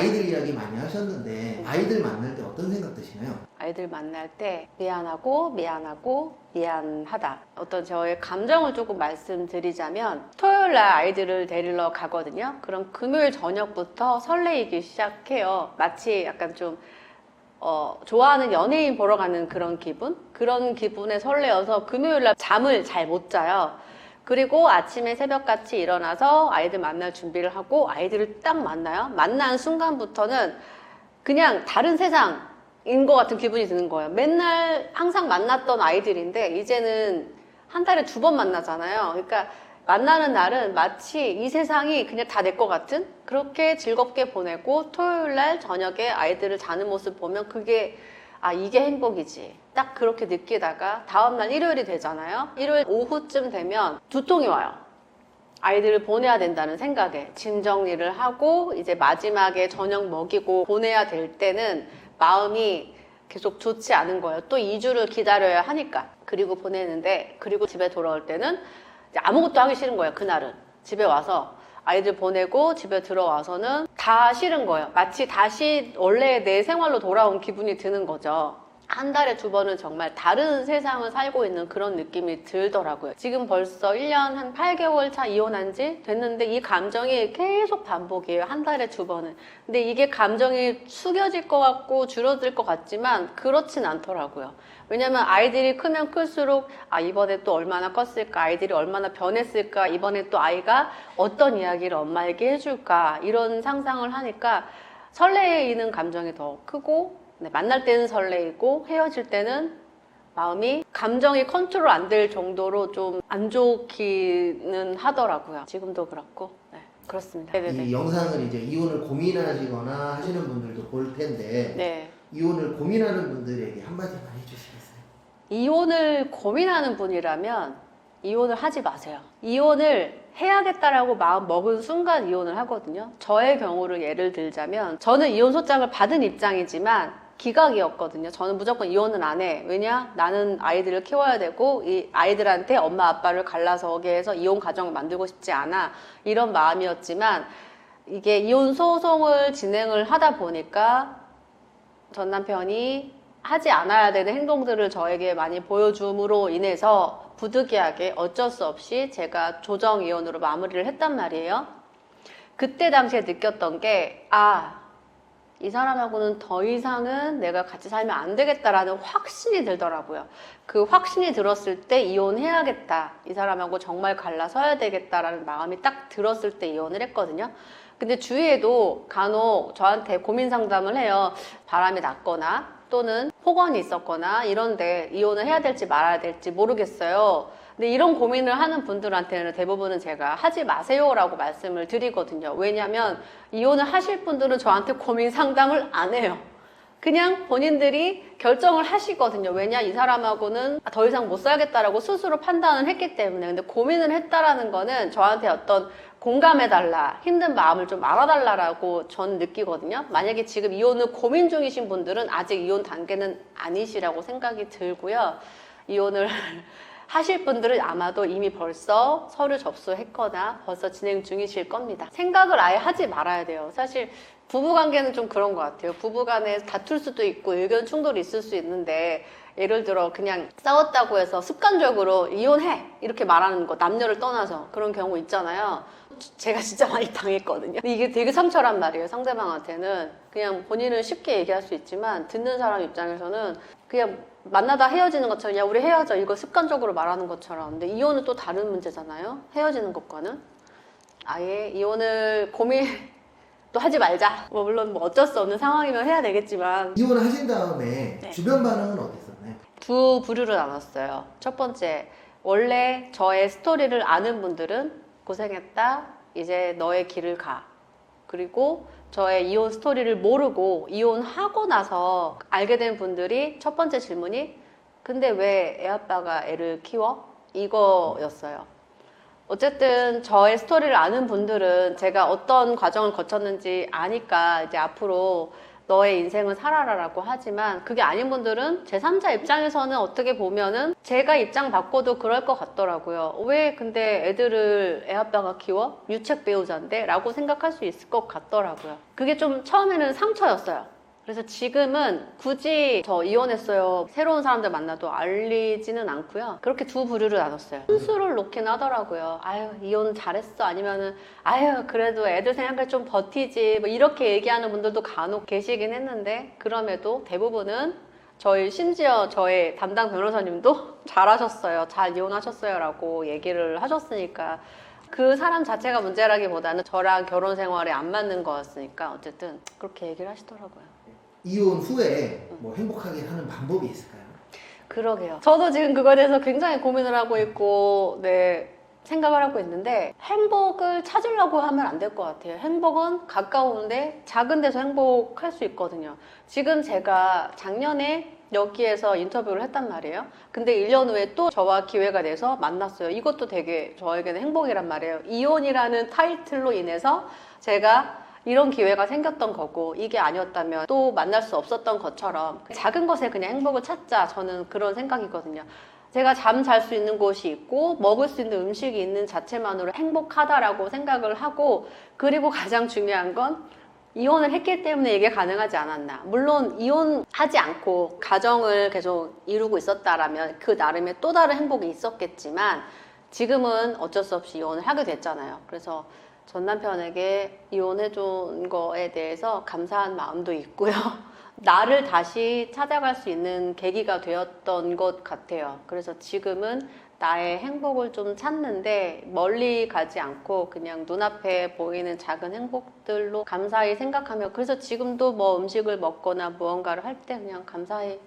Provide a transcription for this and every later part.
아이들 이야기 많이 하셨는데 아이들 만날 때 어떤 생각 드시나요? 아이들 만날 때 미안하고 미안하고 미안하다. 어떤 저의 감정을 조금 말씀드리자면 토요일 날 아이들을 데리러 가거든요. 그럼 금요일 저녁부터 설레이기 시작해요. 마치 약간 좀 어, 좋아하는 연예인 보러 가는 그런 기분? 그런 기분에 설레어서 금요일 날 잠을 잘 못 자요. 그리고 아침에 새벽같이 일어나서 아이들 만날 준비를 하고 아이들을 딱 만나요. 만난 순간부터는 그냥 다른 세상인 것 같은 기분이 드는 거예요. 맨날 항상 만났던 아이들인데 이제는 한 달에 두 번 만나잖아요. 그러니까 만나는 날은 마치 이 세상이 그냥 다 내 것 같은 그렇게 즐겁게 보내고 토요일 날 저녁에 아이들을 자는 모습 보면 그게 아 이게 행복이지 딱 그렇게 느끼다가 다음날 일요일이 되잖아요 일요일 오후쯤 되면 두통이 와요 아이들을 보내야 된다는 생각에 짐 정리를 하고 이제 마지막에 저녁 먹이고 보내야 될 때는 마음이 계속 좋지 않은 거예요. 또 2주를 기다려야 하니까. 그리고 보내는데 그리고 집에 돌아올 때는 아무것도 하기 싫은 거예요. 그날은 집에 와서 아이들 보내고 집에 들어와서는 다 싫은 거예요. 마치 다시 원래 내 생활로 돌아온 기분이 드는 거죠. 한 달에 두 번은 정말 다른 세상을 살고 있는 그런 느낌이 들더라고요. 지금 벌써 1년 한 8개월 차 이혼한 지 됐는데 이 감정이 계속 반복이에요. 한 달에 두 번은. 근데 이게 감정이 숙여질 것 같고 줄어들 것 같지만 그렇진 않더라고요. 왜냐면 아이들이 크면 클수록 아 이번에 또 얼마나 컸을까 아이들이 얼마나 변했을까 이번에 또 아이가 어떤 이야기를 엄마에게 해줄까 이런 상상을 하니까 설레이는 감정이 더 크고 네, 만날 때는 설레이고 헤어질 때는 마음이 감정이 컨트롤 안 될 정도로 좀 안 좋기는 하더라고요. 지금도 그렇고 네, 그렇습니다. 네네네. 이 영상을 이제 이혼을 고민하시거나 하시는 분들도 볼 텐데 네. 이혼을 고민하는 분들에게 한마디만 해주시겠어요? 이혼을 고민하는 분이라면 이혼을 하지 마세요. 이혼을 해야겠다라고 마음 먹은 순간 이혼을 하거든요. 저의 경우를 예를 들자면 저는 이혼 소장을 받은 입장이지만 기각이었거든요. 저는 무조건 이혼은 안 해. 왜냐? 나는 아이들을 키워야 되고 이 아이들한테 엄마 아빠를 갈라서게 해서 이혼 가정을 만들고 싶지 않아. 이런 마음이었지만 이게 이혼 소송을 진행을 하다 보니까 전 남편이 하지 않아야 되는 행동들을 저에게 많이 보여줌으로 인해서 부득이하게 어쩔 수 없이 제가 조정 이혼으로 마무리를 했단 말이에요. 그때 당시에 느꼈던 게, 아, 이 사람하고는 더 이상은 내가 같이 살면 안 되겠다라는 확신이 들더라고요. 그 확신이 들었을 때 이혼해야겠다. 이 사람하고 정말 갈라서야 되겠다라는 마음이 딱 들었을 때 이혼을 했거든요. 근데 주위에도 간혹 저한테 고민 상담을 해요. 바람이 났거나 또는 폭언이 있었거나 이런데 이혼을 해야 될지 말아야 될지 모르겠어요. 근데 이런 고민을 하는 분들한테는 대부분은 제가 하지 마세요라고 말씀을 드리거든요. 왜냐하면 이혼을 하실 분들은 저한테 고민 상담을 안 해요. 그냥 본인들이 결정을 하시거든요. 왜냐 이 사람하고는 더 이상 못 살겠다라고 스스로 판단을 했기 때문에. 근데 고민을 했다라는 거는 저한테 어떤 공감해달라, 힘든 마음을 좀 알아달라라고 전 느끼거든요. 만약에 지금 이혼을 고민 중이신 분들은 아직 이혼 단계는 아니시라고 생각이 들고요. 이혼을 하실 분들은 아마도 이미 벌써 서류 접수했거나 벌써 진행 중이실 겁니다. 생각을 아예 하지 말아야 돼요. 사실 부부 관계는 좀 그런 것 같아요. 부부 간에 다툴 수도 있고 의견 충돌이 있을 수 있는데 예를 들어 그냥 싸웠다고 해서 습관적으로 이혼해 이렇게 말하는 거 남녀를 떠나서 그런 경우 있잖아요. 제가 진짜 많이 당했거든요. 이게 되게 상처란 말이에요. 상대방한테는 그냥 본인은 쉽게 얘기할 수 있지만 듣는 사람 입장에서는 그냥 만나다 헤어지는 것처럼 야 우리 헤어져 이거 습관적으로 말하는 것처럼 근데 이혼은 또 다른 문제잖아요. 헤어지는 것과는 아예 이혼을 고민 또 하지 말자. 뭐 물론 뭐 어쩔 수 없는 상황이면 해야 되겠지만 이혼을 하신 다음에 네. 주변 반응은 어땠었나요? 두 부류로 나눴어요. 첫 번째, 원래 저의 스토리를 아는 분들은 고생했다. 이제 너의 길을 가. 그리고 저의 이혼 스토리를 모르고 이혼하고 나서 알게 된 분들이 첫 번째 질문이 근데 왜 애 아빠가 애를 키워? 이거였어요. 어쨌든 저의 스토리를 아는 분들은 제가 어떤 과정을 거쳤는지 아니까 이제 앞으로 너의 인생을 살아라라고 하지만 그게 아닌 분들은 제3자 입장에서는 어떻게 보면은 제가 입장 바꿔도 그럴 것 같더라고요. 왜 근데 애들을 애 아빠가 키워? 유책 배우자인데? 라고 생각할 수 있을 것 같더라고요. 그게 좀 처음에는 상처였어요. 그래서 지금은 굳이 저 이혼했어요. 새로운 사람들 만나도 알리지는 않고요. 그렇게 두 부류로 나눴어요. 순수를 놓긴 하더라고요. 아유, 이혼 잘했어. 아니면은, 아유, 그래도 애들 생각을 좀 버티지. 뭐 이렇게 얘기하는 분들도 간혹 계시긴 했는데, 그럼에도 대부분은 저희 심지어 저의 담당 변호사님도 잘하셨어요. 잘 이혼하셨어요. 라고 얘기를 하셨으니까. 그 사람 자체가 문제라기보다는 저랑 결혼 생활에 안 맞는 거였으니까 어쨌든 그렇게 얘기를 하시더라고요. 이혼 후에 뭐 행복하게 하는 방법이 있을까요? 그러게요. 저도 지금 그거에 대해서 굉장히 고민을 하고 있고, 네, 생각을 하고 있는데, 행복을 찾으려고 하면 안 될 것 같아요. 행복은 가까운데 작은 데서 행복할 수 있거든요. 지금 제가 작년에 여기에서 인터뷰를 했단 말이에요. 근데 1년 후에 또 저와 기회가 돼서 만났어요. 이것도 되게 저에게는 행복이란 말이에요. 이혼이라는 타이틀로 인해서 제가 이런 기회가 생겼던 거고 이게 아니었다면 또 만날 수 없었던 것처럼 작은 것에 그냥 행복을 찾자 저는 그런 생각이거든요. 제가 잠 잘 수 있는 곳이 있고 먹을 수 있는 음식이 있는 자체만으로 행복하다라고 생각을 하고 그리고 가장 중요한 건 이혼을 했기 때문에 이게 가능하지 않았나. 물론 이혼하지 않고 가정을 계속 이루고 있었다라면 그 나름의 또 다른 행복이 있었겠지만 지금은 어쩔 수 없이 이혼을 하게 됐잖아요. 그래서 전 남편에게 이혼해준 거에 대해서 감사한 마음도 있고요. 나를 다시 찾아갈 수 있는 계기가 되었던 것 같아요. 그래서 지금은 나의 행복을 좀 찾는데 멀리 가지 않고 그냥 눈앞에 보이는 작은 행복들로 감사히 생각하며 그래서 지금도 뭐 음식을 먹거나 무언가를 할 때 그냥 감사히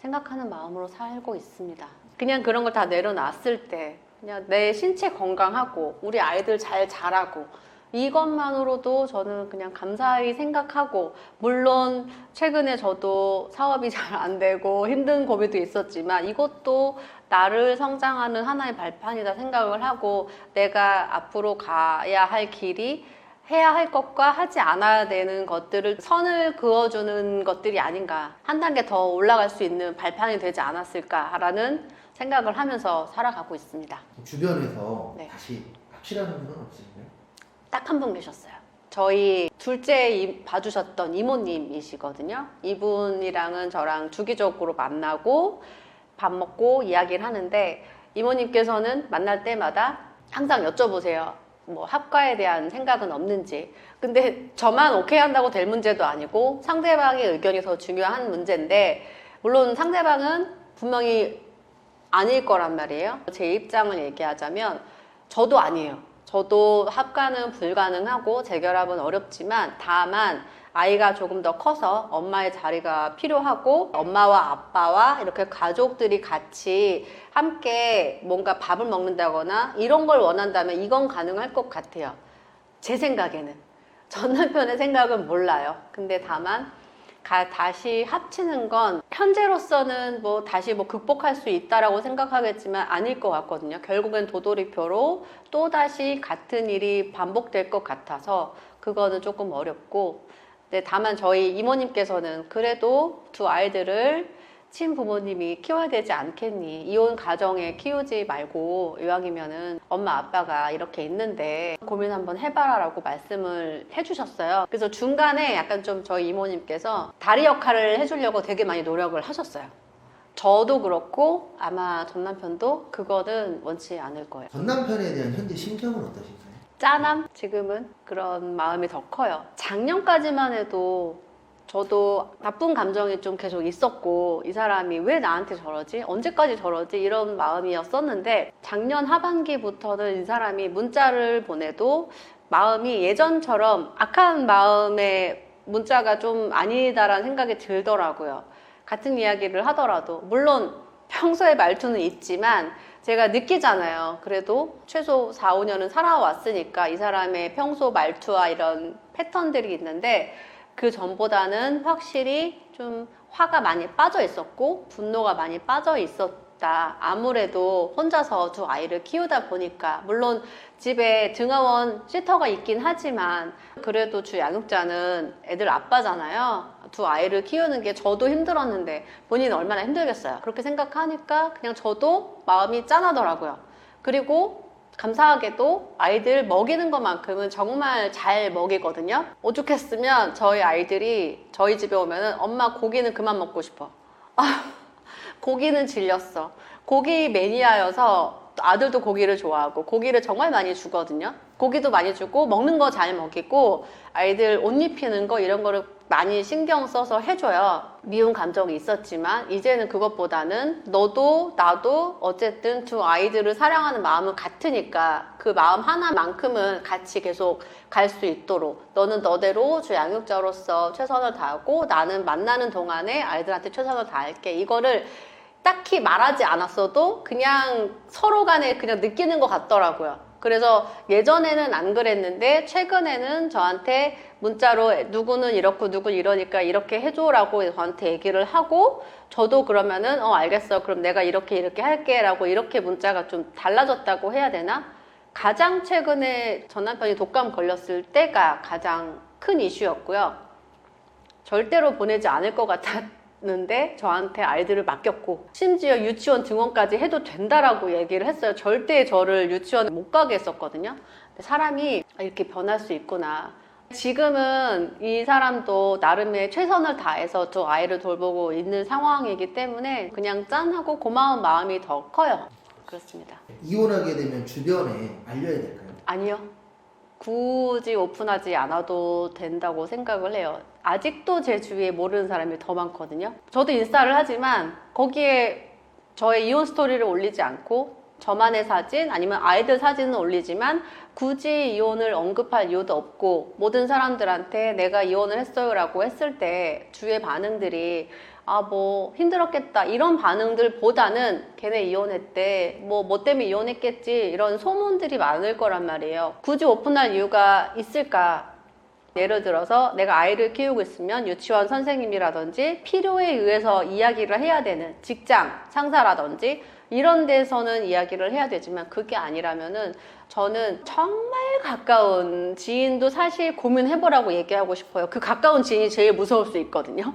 생각하는 마음으로 살고 있습니다. 그냥 그런 걸 다 내려놨을 때 그냥 내 신체 건강하고 우리 아이들 잘 자라고 이것만으로도 저는 그냥 감사히 생각하고 물론 최근에 저도 사업이 잘 안 되고 힘든 고비도 있었지만 이것도 나를 성장하는 하나의 발판이다 생각을 하고 내가 앞으로 가야 할 길이 해야 할 것과 하지 않아야 되는 것들을 선을 그어주는 것들이 아닌가 한 단계 더 올라갈 수 있는 발판이 되지 않았을까라는 생각을 하면서 살아가고 있습니다. 주변에서 네. 다시 합치라는 건 없으신가요? 딱 한 분 계셨어요. 저희 둘째 이- 봐주셨던 이모님이시거든요. 이분이랑은 저랑 주기적으로 만나고 밥 먹고 이야기를 하는데 이모님께서는 만날 때마다 항상 여쭤보세요. 뭐 합가에 대한 생각은 없는지. 근데 저만 오케이 한다고 될 문제도 아니고 상대방의 의견이 더 중요한 문제인데 물론 상대방은 분명히 아닐 거란 말이에요. 제 입장을 얘기하자면 저도 아니에요. 저도 합가는 불가능하고 재결합은 어렵지만 다만 아이가 조금 더 커서 엄마의 자리가 필요하고 엄마와 아빠와 이렇게 가족들이 같이 함께 뭔가 밥을 먹는다거나 이런 걸 원한다면 이건 가능할 것 같아요. 제 생각에는. 전 남편의 생각은 몰라요. 근데 다만 가- 다시 합치는 건 현재로서는 뭐 다시 뭐 극복할 수 있다라고 생각하겠지만 아닐 것 같거든요. 결국엔 도돌이표로 또 다시 같은 일이 반복될 것 같아서 그거는 조금 어렵고. 근데 다만 저희 이모님께서는 그래도 두 아이들을 친 부모님이 키워야 되지 않겠니? 이혼 가정에 키우지 말고 이왕이면은 엄마 아빠가 이렇게 있는데 고민 한번 해봐라라고 말씀을 해주셨어요. 그래서 중간에 약간 좀 저희 이모님께서 다리 역할을 해주려고 되게 많이 노력을 하셨어요. 저도 그렇고 아마 전 남편도 그거는 원치 않을 거예요. 전 남편에 대한 현재 심경은 어떠신가요? 짠함 지금은 그런 마음이 더 커요. 작년까지만 해도 저도 나쁜 감정이 좀 계속 있었고 이 사람이 왜 나한테 저러지? 언제까지 저러지? 이런 마음이었었는데 작년 하반기부터는 이 사람이 문자를 보내도 마음이 예전처럼 악한 마음의 문자가 좀 아니다라는 생각이 들더라고요. 같은 이야기를 하더라도 물론 평소에 말투는 있지만 제가 느끼잖아요. 그래도 최소 4, 5년은 살아왔으니까 이 사람의 평소 말투와 이런 패턴들이 있는데 그 전보다는 확실히 좀 화가 많이 빠져 있었고 분노가 많이 빠져 있었 어렵다. 아무래도 혼자서 두 아이를 키우다 보니까 물론 집에 등하원 시터가 있긴 하지만 그래도 주 양육자는 애들 아빠잖아요. 두 아이를 키우는 게 저도 힘들었는데 본인은 얼마나 힘들겠어요. 그렇게 생각하니까 그냥 저도 마음이 짠하더라고요. 그리고 감사하게도 아이들 먹이는 것만큼은 정말 잘 먹이거든요. 오죽했으면 저희 아이들이 저희 집에 오면은 엄마 고기는 그만 먹고 싶어. 아, 고기는 질렸어. 고기 매니아여서 아들도 고기를 좋아하고 고기를 정말 많이 주거든요. 고기도 많이 주고 먹는 거 잘 먹이고 아이들 옷 입히는 거 이런 거를 많이 신경 써서 해줘요. 미운 감정이 있었지만 이제는 그것보다는 너도 나도 어쨌든 두 아이들을 사랑하는 마음은 같으니까 그 마음 하나만큼은 같이 계속 갈 수 있도록 너는 너대로 주 양육자로서 최선을 다하고 나는 만나는 동안에 아이들한테 최선을 다할게 이거를 딱히 말하지 않았어도 그냥 서로 간에 그냥 느끼는 것 같더라고요. 그래서 예전에는 안 그랬는데 최근에는 저한테 문자로 누구는 이렇고 누구는 이러니까 이렇게 해줘라고 저한테 얘기를 하고 저도 그러면은 어 알겠어 그럼 내가 이렇게 이렇게 할게라고 이렇게 문자가 좀 달라졌다고 해야 되나? 가장 최근에 전 남편이 독감 걸렸을 때가 가장 큰 이슈였고요. 절대로 보내지 않을 것 같았 는데 저한테 아이들을 맡겼고 심지어 유치원 등원까지 해도 된다라고 얘기를 했어요. 절대 저를 유치원에 못 가게 했었거든요. 사람이 이렇게 변할 수 있구나. 지금은 이 사람도 나름의 최선을 다해서 두 아이를 돌보고 있는 상황이기 때문에 그냥 짠하고 고마운 마음이 더 커요. 그렇습니다. 이혼하게 되면 주변에 알려야 될까요? 아니요. 굳이 오픈하지 않아도 된다고 생각을 해요. 아직도 제 주위에 모르는 사람이 더 많거든요. 저도 인스타를 하지만 거기에 저의 이혼 스토리를 올리지 않고 저만의 사진 아니면 아이들 사진은 올리지만 굳이 이혼을 언급할 이유도 없고 모든 사람들한테 내가 이혼을 했어요라고 했을 때 주위의 반응들이 아 뭐 힘들었겠다 이런 반응들보다는 걔네 이혼했대 뭐 뭐 때문에 이혼했겠지 이런 소문들이 많을 거란 말이에요 굳이 오픈할 이유가 있을까 예를 들어서 내가 아이를 키우고 있으면 유치원 선생님이라든지 필요에 의해서 이야기를 해야 되는 직장 상사라든지 이런 데서는 이야기를 해야 되지만 그게 아니라면은 저는 정말 가까운 지인도 사실 고민해보라고 얘기하고 싶어요. 그 가까운 지인이 제일 무서울 수 있거든요.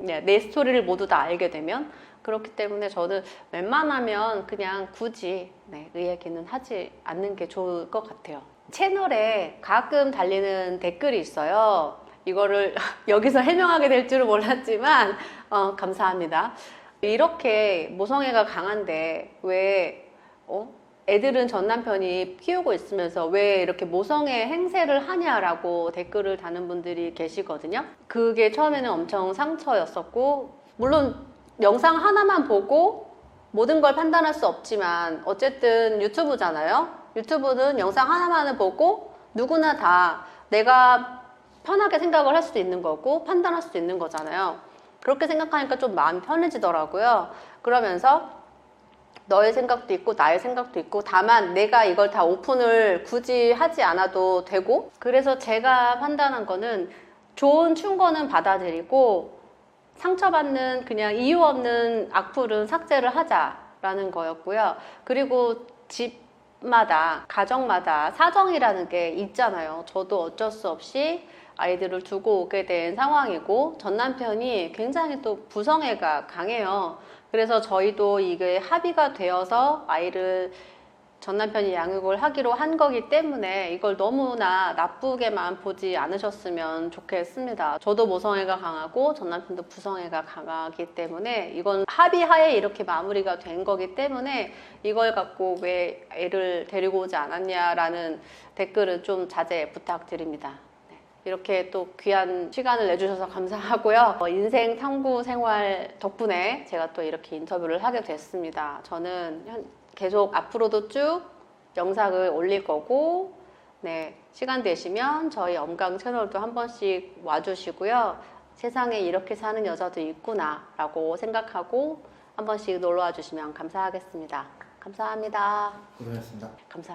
네, 내 스토리를 모두 다 알게 되면 그렇기 때문에 저는 웬만하면 그냥 굳이 네, 그 얘기는 하지 않는 게 좋을 것 같아요. 채널에 가끔 달리는 댓글이 있어요. 이거를 여기서 해명하게 될 줄은 몰랐지만 어, 감사합니다. 이렇게 모성애가 강한데 왜 어? 애들은 전 남편이 키우고 있으면서 왜 이렇게 모성애 행세를 하냐라고 댓글을 다는 분들이 계시거든요. 그게 처음에는 엄청 상처였었고 물론 영상 하나만 보고 모든 걸 판단할 수 없지만 어쨌든 유튜브잖아요. 유튜브는 영상 하나만을 보고 누구나 다 내가 편하게 생각을 할 수도 있는 거고 판단할 수도 있는 거잖아요. 그렇게 생각하니까 좀 마음이 편해지더라고요. 그러면서 너의 생각도 있고 나의 생각도 있고 다만 내가 이걸 다 오픈을 굳이 하지 않아도 되고 그래서 제가 판단한 거는 좋은 충고는 받아들이고 상처받는 그냥 이유 없는 악플은 삭제를 하자라는 거였고요. 그리고 집마다 가정마다 사정이라는 게 있잖아요. 저도 어쩔 수 없이 아이들을 두고 오게 된 상황이고 전 남편이 굉장히 또 부성애가 강해요. 그래서 저희도 이게 합의가 되어서 아이를 전 남편이 양육을 하기로 한 거기 때문에 이걸 너무나 나쁘게만 보지 않으셨으면 좋겠습니다. 저도 모성애가 강하고 전 남편도 부성애가 강하기 때문에 이건 합의하에 이렇게 마무리가 된 거기 때문에 이걸 갖고 왜 애를 데리고 오지 않았냐라는 댓글은 좀 자제 부탁드립니다. 네, 이렇게 또 귀한 시간을 내주셔서 감사하고요. 어, 인생 탐구 생활 덕분에 제가 또 이렇게 인터뷰를 하게 됐습니다. 저는 현- 계속 앞으로도 쭉 영상을 올릴 거고, 네, 시간 되시면 저희 엄강 채널도 한 번씩 와주시고요. 세상에 이렇게 사는 여자도 있구나라고 생각하고 한 번씩 놀러 와 주시면 감사하겠습니다. 감사합니다. 고생하셨습니다. 감사합니다.